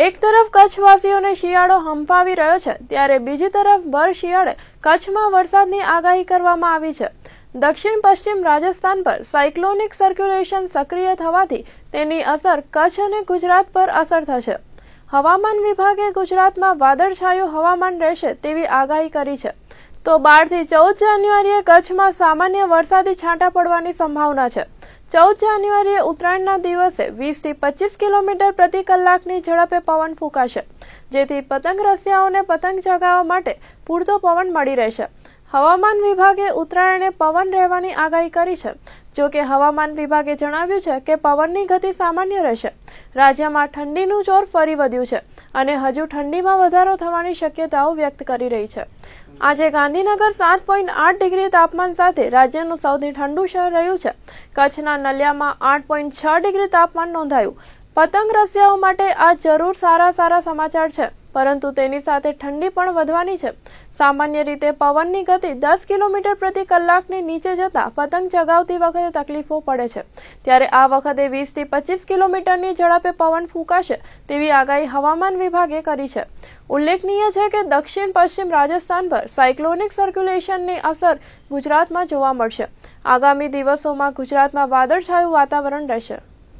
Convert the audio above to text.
એક તરફ કચ્છવાસીઓને શિયાળો હંફાવી રહ્યો છે, ત્યારે બીજી તરફ ભર શિયાળે કચ્છમાં વરસાદની આગાહી કરવામાં આવી છે. દક્ષિણ પશ્ચિમ રાજસ્થાન પર સાયક્લોનિક સર્ક્યુલેશન સક્રિય થવાથી તેની અસર કચ્છ અને ગુજરાત પર અસર થશે. હવામાન વિભાગે ગુજરાતમાં વાદળછાયું હવામાન રહેશે તેવી આગાહી કરી છે. તો બારથી ચૌદ જાન્યુઆરીએ કચ્છમાં સામાન્ય વરસાદી છાંટા પડવાની સંભાવના છે. ચૌદ જાન્યુઆરીએ ઉત્તરાયણના દિવસે વીસથી પચીસ કિલોમીટર પ્રતિ કલાકની ઝડપે પવન ફૂંકાશે, જેથી પતંગ રસિયાઓને પતંગ ચગાવવા માટે પૂરતો પવન મળી રહેશે. હવામાન વિભાગે ઉત્તરાયણે પવન રહેવાની આગાહી કરી છે. જો કે હવામાન વિભાગે જણાવ્યું છે કે પવનની ગતિ સામાન્ય રહેશે. રાજ્યમાં ઠંડીનું જોર ફરી વધ્યું છે અને હજુ ઠંડીમાં વધારો થવાની શક્યતાઓ વ્યક્ત કરી રહી છે. આજે ગાંધીનગર સાત પોઈન્ટ આઠ ડિગ્રી તાપમાન સાથે રાજ્યનું સૌથી ઠંડુ શહેર રહ્યું છે. કચ્છના નલિયામાં આઠ પોઈન્ટ છ ડિગ્રી તાપમાન નોંધાયું. પતંગ રસિયાઓ માટે આ જરૂર સારા સારા સમાચાર છે, પરંતુ તેની સાથે ઠંડી પણ વધવાની છે. સામાન્ય રીતે પવનની ગતિ દસ કિલોમીટર પ્રતિ કલાકની નીચે જતા પતંગ ચગાવતી વખતે તકલીફો પડે છે. ત્યારે આ વખતે વીસથી પચીસ કિલોમીટરની ઝડપે પવન ફૂંકાશે તેવી આગાહી હવામાન વિભાગે કરી છે. ઉલ્લેખનીય છે કે દક્ષિણ પશ્ચિમ રાજસ્થાન પર સાયક્લોનિક સર્ક્યુલેશનની અસર ગુજરાતમાં જોવા મળશે. આગામી દિવસોમાં ગુજરાતમાં વાદળછાયું વાતાવરણ રહેશે.